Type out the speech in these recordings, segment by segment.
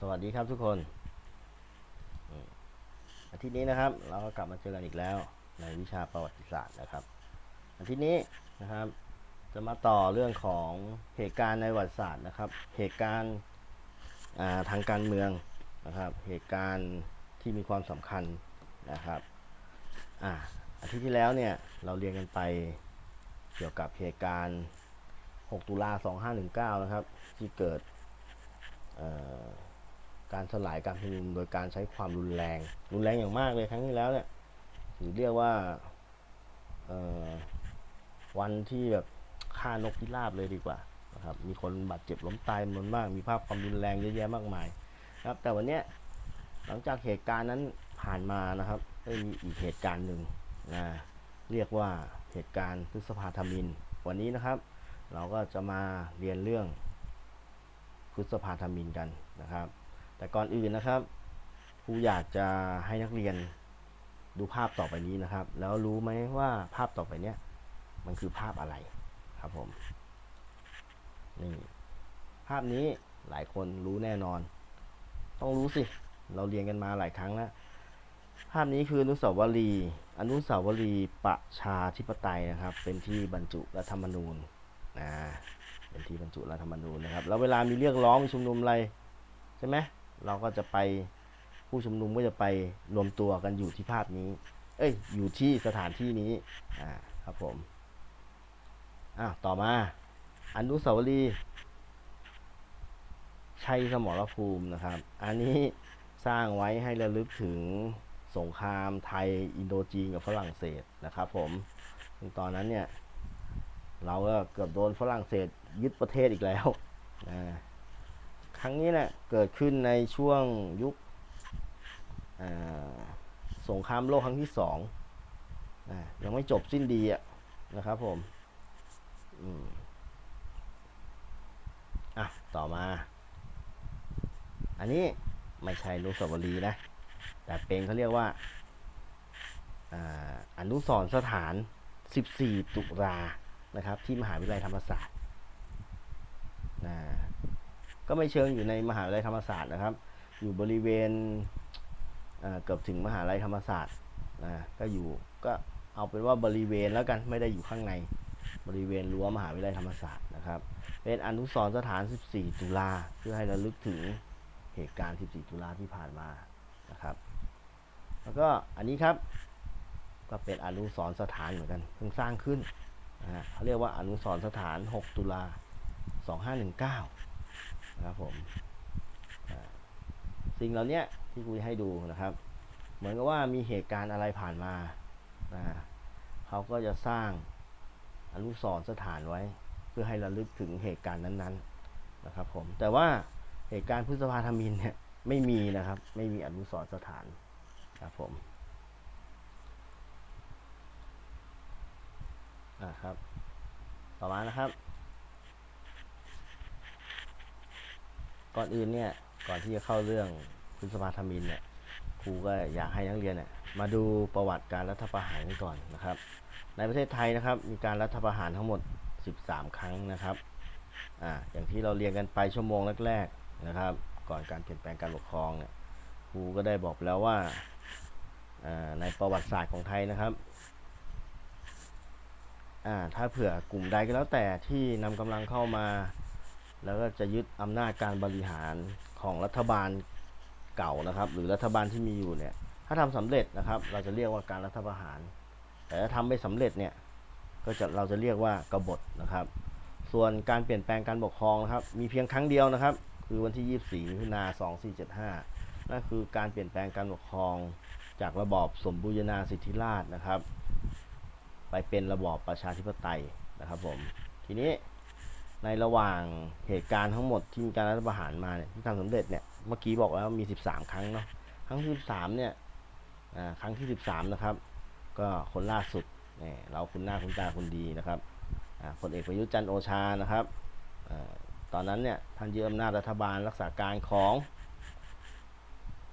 สวัสดีครับทุกคน อาทิตย์นี้นะครับ เราก็กลับมาเจอกันอีกแล้ว ในวิชาประวัติศาสตร์นะครับ อาทิตย์นี้นะครับ จะมาต่อเรื่องของเหตุการณ์ในประวัติศาสตร์นะครับ เหตุการณ์าทางการเมืองนะครับ เหตุการณ์ที่มีความสำคัญนะครับอ่าอาทิตย์ที่แล้วเนี่ยเราเรียนกันไปเกี่ยวกับเหตุการณ์ 6 ตุลา 2519 นะครับ ที่เกิด การสลายการชุมนุมโดยการใช้ความรุนแรง รุนแรงอย่างมากเลยครั้งที่แล้วเนี่ยถือเรียกว่าวันที่แบบฆ่านกพิราบเลยดีกว่านะครับมีคนบาดเจ็บล้มตายจำนวนมาก มีภาพความรุนแรงเยอะแยะมากมายนะครับแต่วันนี้หลังจากเหตุการณ์นั้นผ่านมานะครับได้มีอีกเหตุการณ์หนึ่งนะเรียกว่าเหตุการณ์พฤษภาธมิน วันนี้นะครับ เราก็จะมาเรียนเรื่องพฤษภาธมินกันนะครับ แต่ก่อนอื่นนะครับครูอยากจะให้นักเรียนดูภาพต่อไปนี้นะครับ แล้วรู้ไหมว่าภาพต่อไปเนี้ยมันคือภาพอะไรครับผมนี่ภาพนี้หลายคนรู้แน่นอน ต้องรู้สิ เราเรียนกันมาหลายครั้งแล้วภาพนี้คืออนุสาวรีย์อนุสาวรีย์ประชาธิปไตยนะครับ เป็นที่บรรจุรัฐธรรมนูญนะเป็นที่บรรจุรัฐธรรมนูญนะครับ แล้วเวลามีเรียกร้องมีชุมนุมอะไรใช่ไหม เราก็จะไปผู้ชุมนุมก็จะไปรวมตัวกันอยู่ที่ภาพนี้ เอ้ย อยู่ที่สถานที่นี้ อ่า ครับผม อะต่อมา อนุสาวรีย์ชัยสมรภูมินะครับ อันนี้สร้างไว้ให้ระลึกถึงสงครามไทย อินโดจีนกับฝรั่งเศสนะครับผม ซึ่งตอนนั้นเนี่ย เราก็เกือบโดนฝรั่งเศสยึดประเทศอีกแล้วนะ รั้งนี้นะี่ยเกิดขึ้นในช่วงยุคสงครามโลกครั้งที่สองนะยังไม่จบสิ้นดีอะนะครับผมอะ ต่อมา อันนี้ไม่ใช่อนุสาวรีย์นะ แต่เป็นเขาเรียกว่าอานุสรสถาน 14 ตุลานะครับ ที่มหาวิทยาลัยธรรมศาสตร์นะ ก็ไม่เชิงอยู่ในมหาวิทยาลัยธรรมศาสตร์นะครับ อยู่บริเวณเกือบถึงมหาวิทยาลัยธรรมศาสตร์นะก็อยู่ก็เอาเป็นว่าบริเวณแล้วกันไม่ได้อยู่ข้างในบริเวณรั้วมหาวิทยาลัยธรรมศาสตร์นะครับ เป็นอนุสรสถาน 14 ตุลาเพื่อให้ระลึกถึงเหตุการณ์ 14 ตุลาที่ผ่านมานะครับ แล้วก็อันนี้ครับก็เป็นอนุสรสถานเหมือนกันเพิ่งสร้างขึ้นนะฮะเขาเรียกว่าอนุสรสถาน 6 ตุลา 2519 นะครับผมสิ่งเหล่านี้ที่คุยให้ดูนะครับ เหมือนกับว่ามีเหตุการณ์อะไรผ่านมานะเขาก็จะสร้างอนุสรสถานไว้ เพื่อให้ระลึกถึงเหตุการณ์นั้น ๆนะครับผมแต่ว่าเหตุการณ์พฤษภาธมินเนี่ยไม่มีนะครับ ไม่มีอนุสรสถานครับผมอ่าครับ ต่อมานะครับ ก่อนอื่นเนี่ยก่อนที่จะเข้าเรื่องพฤษภาธมินเนี่ยครูก็อยากให้นักเรียนเนี่ยมาดูประวัติการรัฐประหารกันก่อนนะครับ ในประเทศไทยนะครับมีการรัฐประหารทั้งหมด 13 ครั้งนะครับอ่าอย่างที่เราเรียนกันไปชั่วโมงแรกๆนะครับ ก่อนการเปลี่ยนแปลงการปกครองเนี่ยครูก็ได้บอกแล้วว่าอ่าในประวัติศาสตร์ของไทยนะครับอ่าถ้าเผื่อกลุ่มใดก็แล้วแต่ที่นำกำลังเข้ามา แล้วก็จะยึดอำนาจการบริหารของรัฐบาลเก่านะครับ หรือรัฐบาลที่มีอยู่เนี่ย ถ้าทำสำเร็จนะครับ เราจะเรียกว่าการรัฐประหาร แต่ถ้าทำไม่สำเร็จเนี่ยก็จะเราจะเรียกว่ากบฏนะครับ ส่วนการเปลี่ยนแปลงการปกครองนะครับ มีเพียงครั้งเดียวนะครับ คือวันที่ 24มิถุนา2475นั่นคือการเปลี่ยนแปลงการปกครองจากระบอบสมบูรณาสิทธิราชนะครับ ไปเป็นระบอบประชาธิปไตยนะครับผมทีนี้ ในระหว่างเหตุการณ์ทั้งหมดที่มีการรัฐประหารมาเนี่ยที่ทำสำเร็จเนี่ยเมื่อกี้บอกแล้วมี 13 ครั้งเนาะครั้งที่13เนี่ยอ่าครั้งที่ 13 นะครับ ก็คนล่าสุดเนี่ยเราคุณหน้าคุณตาคุณดีนะครับอ่าพลเอกประยุทธ์จันโอชานะครับอตอนนั้นเนี่ยท่านยึดอำนาจรัฐบาลรักษาการของ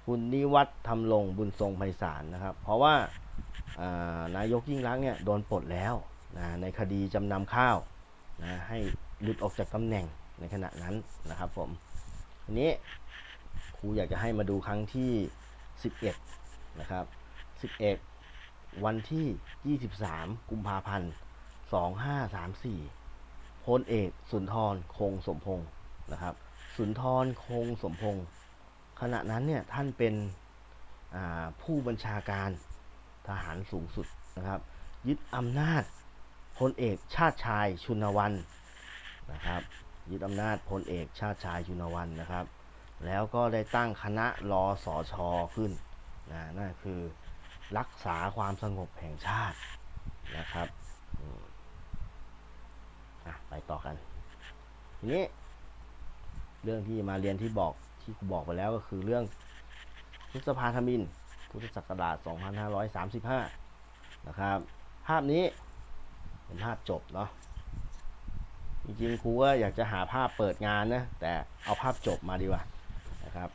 คุณนิวัฒน์ทำลงบุญทรงไพศาลนะครับ เพราะว่าอ่านายกยิ่งรักเนี่ยโดนปลดแล้วนะในคดีจำนำข้าวนะให้ หลุดออกจากตำแหน่งในขณะนั้นนะครับผมทีนี้ครูอยากจะให้มาดูครั้งที่ 11 นะครับ 11 วันที่ 23 กุมภาพันธ์ 2534พลเอกสุนทรคงสมพงศ์นะครับ สุนทรคงสมพงศ์ขณะนั้นเนี่ยท่านเป็นผู้บัญชาการทหารสูงสุดนะครับ ยึดอำนาจพลเอกชาติชายชุนวัน นะครับ ยึดอำนาจพลเอกชาติชายชุนวันนะครับ แล้วก็ได้ตั้งคณะรอสอชอขึ้นนะนั่นคือรักษาความสงบแห่งชาตินะครับไปต่อกันทีนี้ เรื่องที่มาเรียนที่บอกที่บอกไปแล้วก็คือเรื่องพฤษภาธมินพุทธศักราช 2535 นะครับ ภาพนี้เป็นภาพจบเนาะ จริงๆครูก็อยากจะหาภาพเปิดงานนะ แต่เอาภาพจบมาดีกว่านะครับ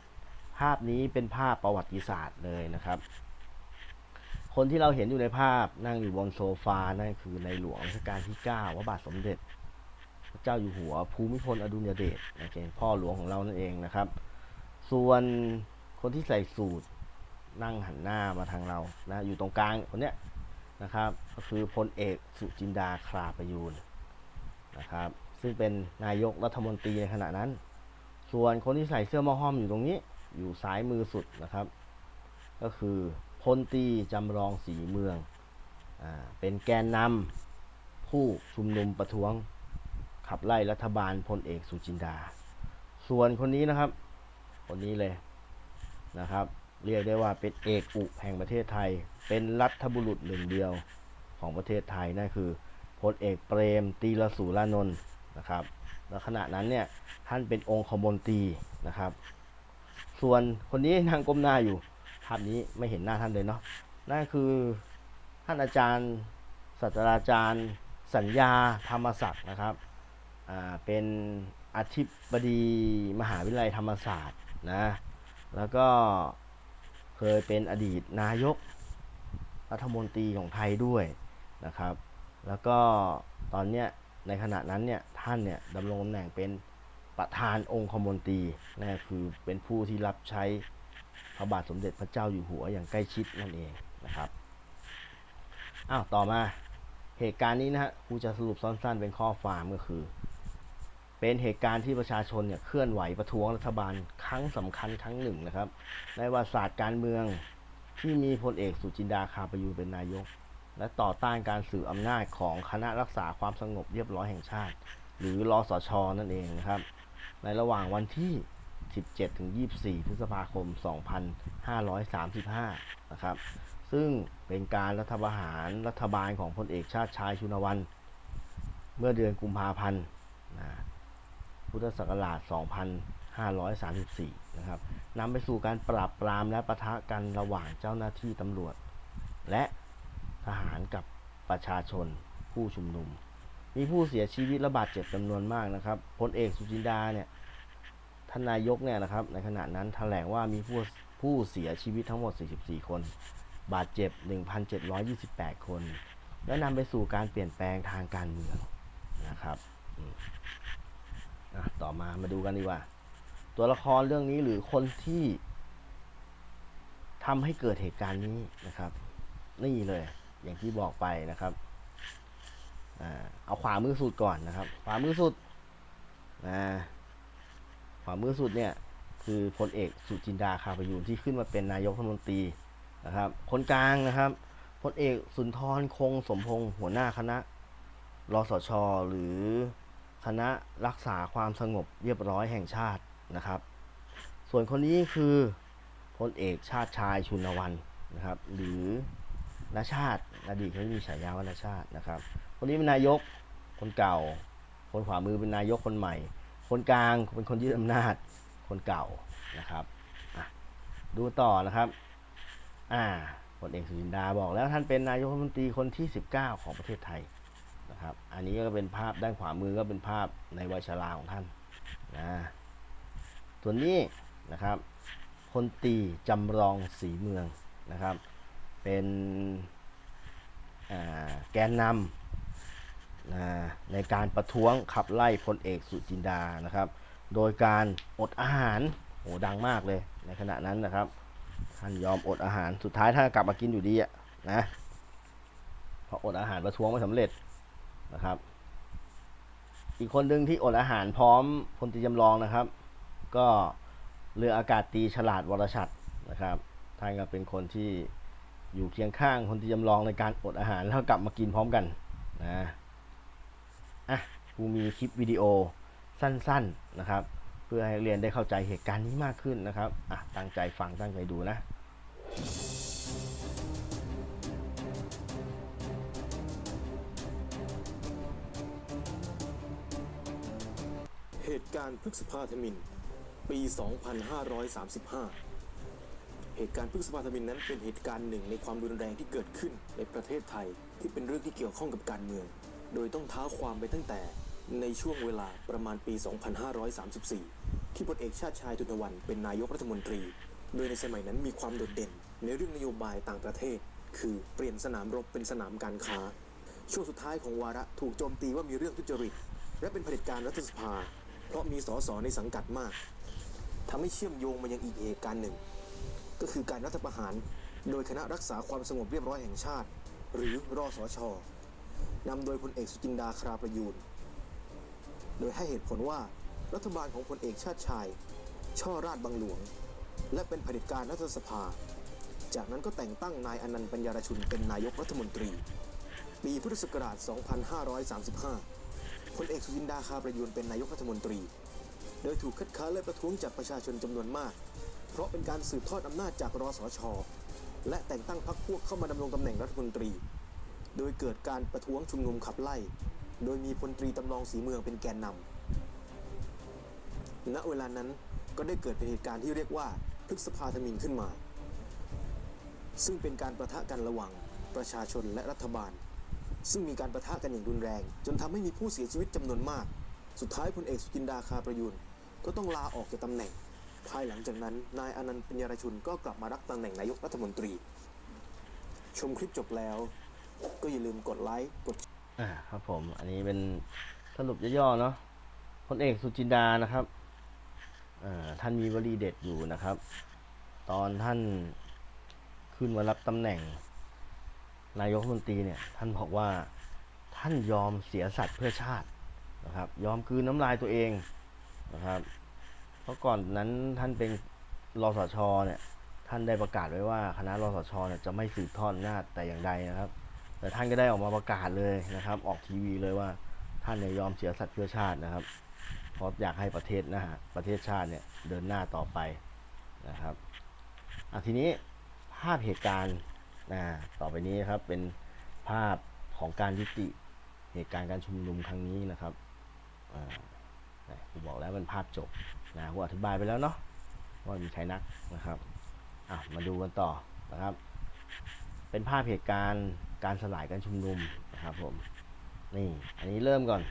ภาพนี้เป็นภาพประวัติศาสตร์เลยนะครับ คนที่เราเห็นอยู่ในภาพนั่งอยู่บนโซฟานั่นคือในหลวงรัชกาลที่ 9ว่าบาทสมเด็จ พระเจ้าอยู่หัวภูมิพลอดุลยเดชนะครับพ่อหลวงของเรานั่นเองนะครับ ส่วนคนที่ใส่สูทนั่งหันหน้ามาทางเรานะอยู่ตรงกลางคนเนี้ยนะครับ ก็คือพลเอกสุจินดาคราประยูน นะครับ ซึ่งเป็นนายกรัฐมนตรีในขณะนั้น ส่วนคนที่ใส่เสื้อหมอห้อมอยู่ตรงนี้ อยู่ซ้ายมือสุดนะครับ ก็คือพลตีจำลองสีเมืองอเป็นแกนนำผู้ชุมนุมประท้วง ขับไล่รัฐบาลพลเอกสุจินดา ส่วนคนนี้นะครับ คนนี้เลยนะครับ เรียกได้ว่าเป็นเอกอุแห่งประเทศไทย เป็นรัฐบุรุษหนึ่งเดียวของประเทศไทยนั่นคือ พลเอกเปรมตีรสูรานนท์นะครับแล้วขณะนั้นเนี่ยท่านเป็นองคมนตรีนะครับ ส่วนคนนี้นั่งก้มหน้าอยู่ภาพนี้ไม่เห็นหน้าท่านเลยเนาะนั่นคือท่านอาจารย์ศาสตราจารย์สัญญาธรรมศักดิ์นะครับอ่าเป็นอธิบดีมหาวิทยาลัยธรรมศาสตร์นะแล้วก็เคยเป็นอดีตนายกรัฐมนตรีของไทยด้วยนะครับ แล้วก็ตอนเนี้ยในขณะนั้นเนี่ยท่านเนี่ยดำรงตำแหน่งเป็นประธานองคมนตรีนั่นคือเป็นผู้ที่รับใช้พระบาทสมเด็จพระเจ้าอยู่หัวอย่างใกล้ชิดนั่นเองนะครับอ้าวต่อมาเหตุการณ์นี้นะฮะครูจะสรุปสั้นๆเป็นข้อความก็คือ เป็นเหตุการณ์ที่ประชาชนเนี่ยเคลื่อนไหวประท้วงรัฐบาลครั้งสำคัญครั้งหนึ่งนะครับ ในประวัติศาสตร์การเมืองที่มีพลเอกสุจินดาคาประยูเป็นนายก และต่อต้านการสืบอำนาจของคณะรักษาความสงบเรียบร้อยแห่งชาติ หรือรอสชนั่นเองนะครับ ในระหว่างวันที่ 17 ถึง 24 พฤษภาคม 2535 นะครับ ซึ่งเป็นการรัฐประหารรัฐบาลของพลเอกชาติชายชุนวัน เมื่อเดือนกุมภาพันธ์นะพุทธศักราช 2534 นะครับนำไปสู่การปราบปรามและปะทะกันระหว่างเจ้าหน้าที่ตำรวจ และ ทหารกับประชาชนผู้ชุมนุม มีผู้เสียชีวิตและบาดเจ็บจำนวนมากนะครับพลเอกสุจินดาเนี่ยท่านนายกเนี่ยนะครับในขณะนั้นแถลงว่ามีผู้ผู้เสียชีวิตทั้งหมด 44 คน บาดเจ็บ 1,728 คน และนำไปสู่การเปลี่ยนแปลงทางการเมืองนะครับต่อมามาดูกันดีกว่า ตัวละครเรื่องนี้หรือคนที่ทำให้เกิดเหตุการณ์นี้นะครับ นี่เลย อย่างที่บอกไปนะครับอเอาขวามือสุดก่อนนะครับ ขวามือสุดนะขวามือสุดเนี่ยคือพลเอกสุจินดาคาประยูนที่ขึ้นมาเป็นนายกรัฐมนตรีนะครับ คนกลางนะครับพลเอกสุนทรคงสมพงศ์หัวหน้าคณะรสช หรือคณะรักษาความสงบเรียบร้อยแห่งชาตินะครับ ส่วนคนนี้คือพลเอกชาติชายชุนวันนะครับ หรือ นชาติอดีตเขามีฉายาว่านชาตินะครับ คนนี้เป็นนายกคนเก่า คนขวามือเป็นนายกคนใหม่ คนกลางเป็นคนยึดอำนาจคนเก่านะครับดูต่อนะครับ อ่าพลเอกสุจินดาบอกแล้วท่านเป็นนายกรัฐมนตรีคนที่ 19 ของประเทศไทยนะครับ อันนี้ก็เป็นภาพด้านขวามือก็เป็นภาพในวัยชราของท่านนะส่วนนี้นะครับพลตรีจำลองสีเมืองนะครับ เป็นแกนนำนในการประท้วงขับไล่พลเอกสุจินดานะครับ โดยการอดอาหารโอ้ดังมากเลยในขณะนั้นนะครับ ท่านยอมอดอาหารสุดท้ายท่านกลับมากินอยู่ดีอะนะเพราะอดอาหารประท้วงไม่สำเร็จนะครับ อีกคนหนึ่งที่อดอาหารพร้อมพลตรีจำลองนะครับ ก็เรืออากาศตีฉลาดวรชัดนะครับท่านก็เป็นคนที่ อยู่เคียงข้างพลตรีจำลองในการอดอาหารแล้วกลับมากินพร้อมกันนะอะกูมีคลิปวิดีโอสั้นๆนะครับ เพื่อให้เรียนได้เข้าใจเหตุการณ์นี้มากขึ้นนะครับอะตั้งใจฟังตั้งใจดูนะเหตุการณ์พฤกษภาธมิน ปี 2535 เหตุการณ์พฤษภาธมินนั้นเป็นเหตุการณ์หนึ่งในความรุนแรงที่เกิดขึ้นในประเทศไทย ที่เป็นเรื่องที่เกี่ยวข้องกับการเมือง โดยต้องท้าความไปตั้งแต่ในช่วงเวลาประมาณปี 2534 ที่พลเอกชาติชายทุนวันเป็นนายกรัฐมนตรี โดยในสมัยนั้นมีความโดดเด่น ในเรื่องนโยบายต่างประเทศ คือเปลี่ยนสนามรบเป็นสนามการค้า ช่วงสุดท้ายของวาระถูกโจมตีว่ามีเรื่องทุจริต และเป็นเผด็จการรัฐสภา เพราะมีสสในสังกัดมากทำให้เชื่อมโยงมายังอีกเหตุการณ์หนึ่ง ก็คือการรัฐประหาร โดยคณะรักษาความสงบเรียบร้อยแห่งชาติ หรือรอสชนำโดยพลเอกสุจินดาคราประยูน โดยให้เหตุผลว่ารัฐบาลของพลเอกชาติชาย ช่อราชบังหลวง และเป็นเผด็จการรัฐสภา จากนั้นก็แต่งตั้งนายอนันต์ปัญญารชุนเป็นนายกรัฐมนตรี ปีพุทธศักราช 2535 พลเอกสุจินดาคาประยูนเป็นนายกรัฐมนตรี โดยถูกคัดค้านและประท้วงจากประชาชนจำนวนมาก เพราะเป็นการสืบทอดอำนาจจากรสช และแต่งตั้งพรรคพวกเข้ามาดำรงตำแหน่งรัฐมนตรี โดยเกิดการประท้วงชุมนุมขับไล่ โดยมีพลตรีตำรองสีเมืองเป็นแกนนำณเวลานั้นก็ได้เกิดเป็นเหตุการณ์ที่เรียกว่าพฤษภาธมินขึ้นมา ซึ่งเป็นการประทะกันระหว่างประชาชนและรัฐบาล ซึ่งมีการประทะกันอย่างรุนแรง จนทำให้มีผู้เสียชีวิตจำนวนมาก สุดท้ายพลเอกสุจินดาคาประยูนก็ต้องลาออกจากตำแหน่ง ภายหลังจากนั้น นายอนันต์ปัญญารชุนก็กลับมารับตำแหน่งนายกรัฐมนตรี ชมคลิปจบแล้ว ก็อย่าลืมกดไลค์กดอ่าครับผม อันนี้เป็นสรุปย่อๆเนาะพลเอกสุจินดานะครับอ่าท่านมีวลีเด็ดอยู่นะครับ ตอนท่านขึ้นมารับตำแหน่ง นายกรัฐมนตรีเนี่ย ท่านบอกว่าท่านยอมเสียสัตว์เพื่อชาตินะครับ ยอมกลืนน้ำลายตัวเองนะครับ ราะก่อนนั้นท่านเป็นรสชเนี่ยท่านได้ประกาศไว้ว่าคณะรสชเนี่ยจะไม่สืบทอดอำนาจแต่อย่างใดนะครับ แต่ท่านก็ได้ออกมาประกาศเลยนะครับ ออกทีวีเลยว่าท่านเนี่ยยอมเสียสัตว์เพื่อชาตินะครับ เพราะอยากให้ประเทศนะฮะประเทศชาติเนี่ยเดินหน้าต่อไปนะครับอะทีนี้ภาพเหตุการณ์นะต่อไปนี้ครับเป็นภาพของการยุติเหตุการณ์การชุมนุมครั้งนี้นะครับอ่าผมบอกแล้วมันภาพจบ นะผมอธิบายไปแล้วเนาะว่ามีใครนักนะครับอะมาดูกันต่อนะครับ เป็นภาพเหตุการณ์การสลายการชุมนุมนะครับผมนี่อันนี้เริ่มก่อน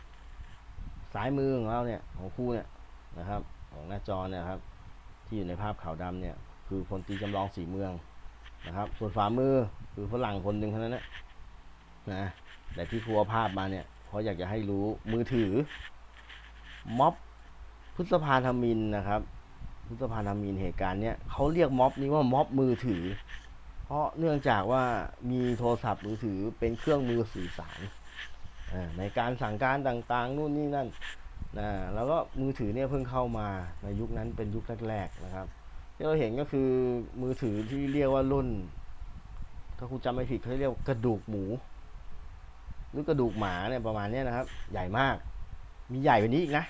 ซ้ายมือของเราเนี่ยของครูเนี่ยนะครับของหน้าจอเนี่ยครับที่อยู่ในภาพขาวดำเนี่ยคือพลตีจำลองสีเมืองนะครับ ส่วนฝ่ามือคือฝรั่งคนหนึ่งเท่านั้นนะนะแต่ที่ครูเอาภาพมาเนี่ยเพราะอยากจะให้รู้มือถือม็อบ ฤษภาธมินนะครับพฤษภาธมินเหตุการณ์เนี้ยเขาเรียกม็อบนี้ว่าม็อบมือถือ เพราะเนื่องจากว่ามีโทรศัพท์มือถือเป็นเครื่องมือสื่อสารในการสั่งการต่างๆ นู่นนี่นั่นนะแล้วก็มือถือเนี่ยเพิ่งเข้ามาในยุคนั้นเป็นยุคแรกๆนะครับที่เราเห็นก็คือมือถือที่เรียกว่ารุ่น ถ้าคุณจำไม่ผิดเขาเรียกว่ากระดูกหมูหรือกระดูกหมาเนี่ยประมาณนี้นะครับ ใหญ่มาก มีใหญ่กว่านี้อีกนะ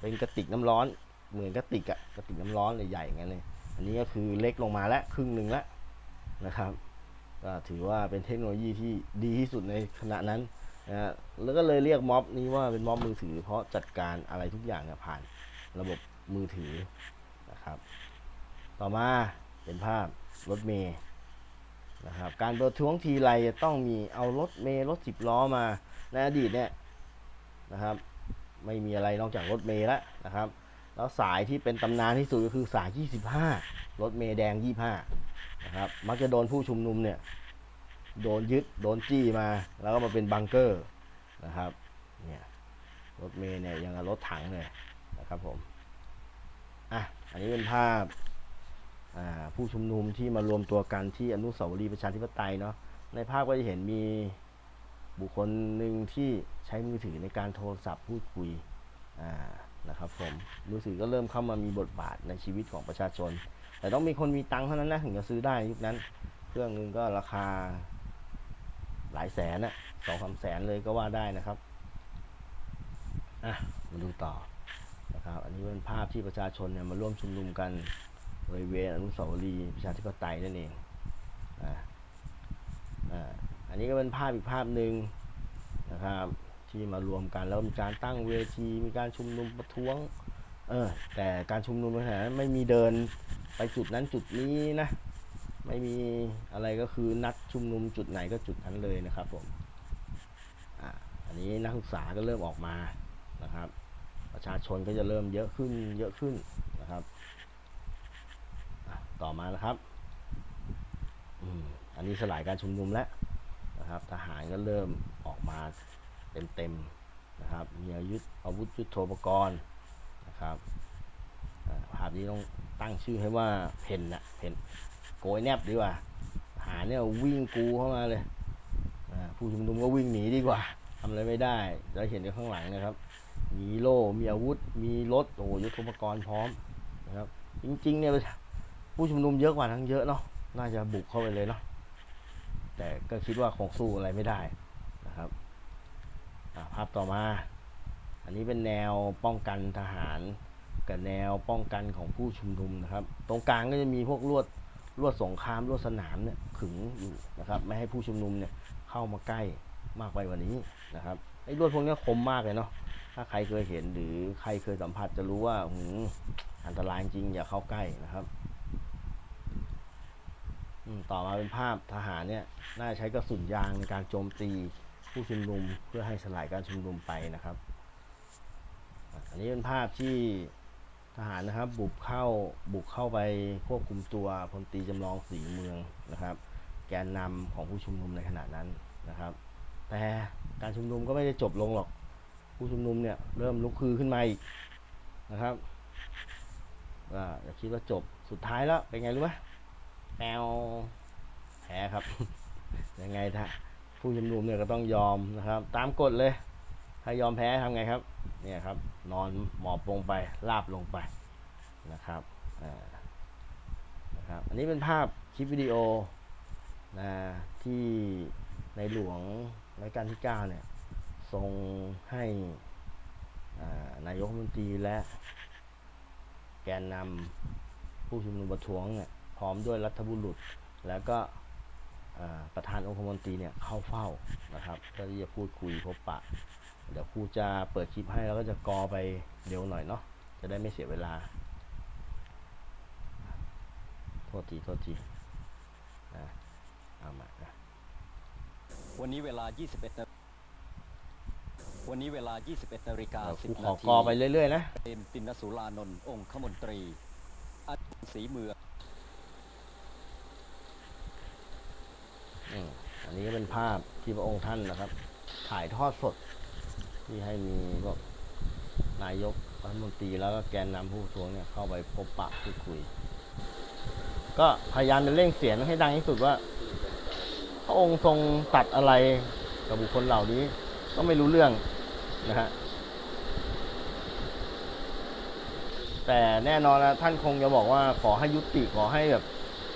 เป็นกระติกน้ำร้อน เหมือนกระติกอะกระติกน้ำร้อนใหญ่ๆอย่างนั้นเลยอันนี้ก็คือเล็กลงมาแล้วครึ่งหนึ่งแล้วนะครับ ก็ถือว่าเป็นเทคโนโลยีที่ดีที่สุดในขณะนั้นนะฮะแล้วก็เลยเรียกม็อบนี้ว่าเป็นม็อบมือถือ เพราะจัดการอะไรทุกอย่างผ่านระบบมือถือนะครับ ต่อมาเป็นภาพรถเมย์นะครับ การประท้วงทีไรจะต้องมีเอารถเมย์รถสิบล้อมาในอดีตเนี่ยนะครับ ไม่มีอะไรนอกจากรถเมย์แล้วนะครับ แล้วสายที่เป็นตำนานที่สุดก็คือสาย 25 รถเมย์แดง 25 นะครับ มักจะโดนผู้ชุมนุมเนี่ย โดนยึด โดนจี้มา แล้วก็มาเป็นบังเกอร์นะครับ เนี่ย รถเมย์เนี่ยยังรถถังเลยนะครับผม อะ อันนี้เป็นภาพผู้ชุมนุมที่มารวมตัวกันที่อนุสาวรีย์ประชาธิปไตยเนาะ ในภาพก็จะเห็นมี บุคคลหนึ่งที่ใช้มือถือในการโทรศัพท์พูดคุยอ่านะครับผมมือถือก็เริ่มเข้ามามีบทบาทในชีวิตของประชาชน แต่ต้องมีคนมีตังค์เท่านั้นนะถึงจะซื้อได้ยุคนั้น เครื่องนึงก็ราคาหลายแสนอะสองสามแสนเลยก็ว่าได้นะครับอะมาดูต่อนะครับอันนี้เป็นภาพที่ประชาชนเนี่ยมาร่วมชุมนุมกันบริเวณอนุสาวรีย์ประชาธิปไตยนั่นเองอ่าอ่า นนี้ก็เป็นภาพอีกภาพหนึ่งนะครับ ที่มารวมกันแล้วมีการตั้งเวทีมีการชุมนุมประท้วงเออแต่การชุมนุมในขณะนั้นไม่มีเดินไปจุดนั้นจุดนี้นะไม่มีอะไรก็คือนัดชุมนุมจุดไหนก็จุดนั้นเลยนะครับผมอ่าอันนี้นักศึกษาก็เริ่มออกมานะครับ ประชาชนก็จะเริ่มเยอะขึ้นเยอะขึ้นนะครับต่อมานะครับอันนี้สลายการชุมนุมแล้ว นะครับ ทหารก็เริ่มออกมาเต็มๆนะครับ มีอายุธอาวุธยุทโธปกรณ์นะครับภาพนี้ต้องตั้งชื่อให้ว่าเพนนะเพนโกยแนบดีกว่าทหารเนี่ยวิ่งกูเข้ามาเลยผู้ชุมนุมก็วิ่งหนีดีกว่าทำอะไรไม่ได้เราเห็นอยู่ข้างหลังนะครับ มีโล่มีอาวุธ มีรถโอ้ยุทโธปกรณ์พร้อมนะครับ จริงๆเนี่ยผู้ชุมนุมเยอะกว่าทั้งเยอะเนาะน่าจะบุกเข้าไปเลยเนาะ แต่ก็คิดว่าคงสู้อะไรไม่ได้นะครับภาพต่อมา อันนี้เป็นแนวป้องกันทหารกับแนวป้องกันของผู้ชุมนุมนะครับ ตรงกลางก็จะมีพวกลวดลวดสงครามลวดสนามเนี่ยขึงอยู่นะครับ ไม่ให้ผู้ชุมนุมเนี่ยเข้ามาใกล้มากไปกว่านี้นะครับไอ้ลวดพวกนี้คมมากเลยเนาะถ้าใครเคยเห็นหรือใครเคยสัมผัสจะรู้ว่าหืมอันตรายจริงอย่าเข้าใกล้นะครับ ต่อมาเป็นภาพทหารเนี่ยน่าใช้กระสุนยางในการโจมตีผู้ชุมนุมเพื่อให้สลายการชุมนุมไปนะครับ อันนี้เป็นภาพที่ทหารนะครับบุกเข้าบุกเข้าไปควบคุมตัวพลตีจำลองสีเมืองนะครับ แกนนำของผู้ชุมนุมในขณะนั้นนะครับ แต่การชุมนุมก็ไม่ได้จบลงหรอก ผู้ชุมนุมเนี่ยเริ่มลุกคือขึ้นมาอีกนะครับว่าอย่าคิดว่าจบสุดท้ายแล้วเป็นไงรู้ไหม แนวแพ้ครับ ยังไงถ้าผู้ชุมนุมเนี่ยก็ต้องยอมนะครับ ตามกฎเลย ถ้ายอมแพ้ทำไงครับ เนี่ยครับ นอนหมอบลงไปราบลงไปนะครับอ่านะครับ อันนี้เป็นภาพคลิปวิดีโอนะที่ในหลวงรัชกาลที่ 9 เนี่ย ทรงให้านายกรัฐมนตรีและแกนนำผู้ชุมนุมประท้วงเนี่ย พร้อมด้วยรัฐบุรุษ แล้วก็อ่าประธานองคมนตรีเนี่ยเข้าเฝ้านะครับเพื่อที่จะพูดคุยพบปะ เดี๋ยวครูจะเปิดคลิปให้แล้วก็จะกอไปเร็วหน่อยเนาะจะได้ไม่เสียเวลา โทษทีโทษทีนะเอามานะวันนี้เวลา 21นาวันนี้เวลา 21นาฬิกาเดี๋ยวครู10ขนาอทีกอไปเรื่อยๆนะ เอ็มตินสุรานนท์องคมนตรีอาจารย์ศรีเมือง อันนี้ก็เป็นภาพที่พระองค์ท่านนะครับ ถ่ายทอดสด ที่ให้มีพวกนายกรัฐมนตรีแล้วก็แกนนำผู้ทวงเนี่ยเข้าไปพบปะพูดคุย ก็พยายามจะเร่งเสียงให้ดังที่สุดว่า พระองค์ทรงตัดอะไรกับบุคคลเหล่านี้ ก็ไม่รู้เรื่องนะฮะแต่แน่นอนนะท่านคงจะบอกว่าขอให้ยุติขอให้แบบ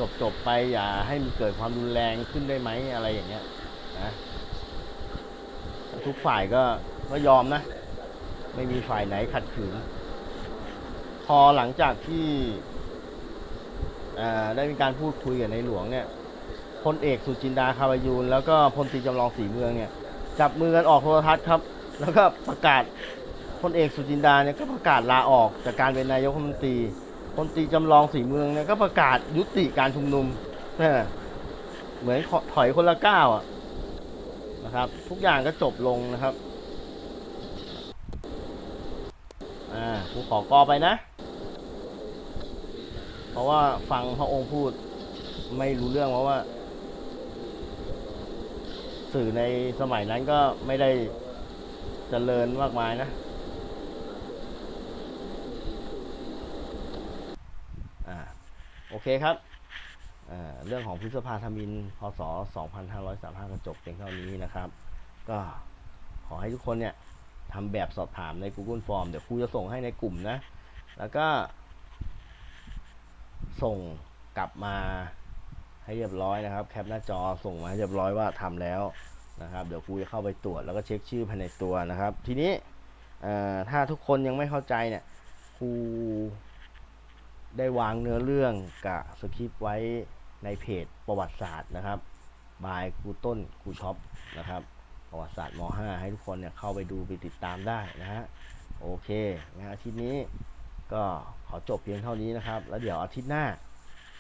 จบจบๆไปอย่าให้มันเกิดความรุนแรงขึ้นได้ไหมอะไรอย่างเงี้ยนะทุกฝ่ายก็ก็ยอมนะ ไม่มีฝ่ายไหนขัดขืน พอหลังจากที่ได้มีการพูดคุยกับในหลวงเนี่ยพลเอกสุจินดาคาบายูนแล้วก็พลตรีจำลองสีเมืองเนี่ยจับมือกันออกโทรทัศน์ครับ แล้วก็ประกาศพลเอกสุจินดาเนี่ยก็ประกาศลาออกจากการเป็นนายกรัฐมนตรี พลตรีจำลองสีเมืองเนี่ยก็ประกาศยุติการชุมนุมเออเหมือนถอยคนละก้าวอะนะครับ ทุกอย่างก็จบลงนะครับอ่าครูขอกอไปนะ เพราะว่าฟังพระองค์พูดไม่รู้เรื่องเพราะว่า สื่อในสมัยนั้นก็ไม่ได้เจริญมากมายนะ เคครับเรื่องของพฤษภาธมินพศ 2535ก็จบเพียงเท่านี้นะครับ ก็ขอให้ทุกคนเนี่ยทำแบบสอบถามใน Google Form เดี๋ยวครูจะส่งให้ในกลุ่มนะ แล้วก็ ส่งกลับมาให้เรียบร้อยนะครับ แคปหน้าจอส่งมาให้เรียบร้อยว่าทำแล้วนะครับ เดี๋ยวครูจะเข้าไปตรวจแล้วก็เช็คชื่อภายในตัวนะครับ ทีนี้ถ้าทุกคนยังไม่เข้าใจเนี่ยครู ได้วางเนื้อเรื่องกับสคริปต์ไว้ในเพจประวัติศาสตร์นะครับบายครูต้นครูช็อปนะครับประวัติศาสตร์ม .5 ให้ทุกคนเนี่ยเข้าไปดูไปติดตามได้นะฮะโอเคงั้นอาทิตย์นี้ก็ขอจบเพียงเท่านี้นะครับ แล้วเดี๋ยวอาทิตย์หน้า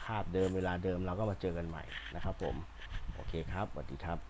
คาบเดิมเวลาเดิมเราก็มาเจอกันใหม่นะครับผม โอเคครับสวัสดีครับ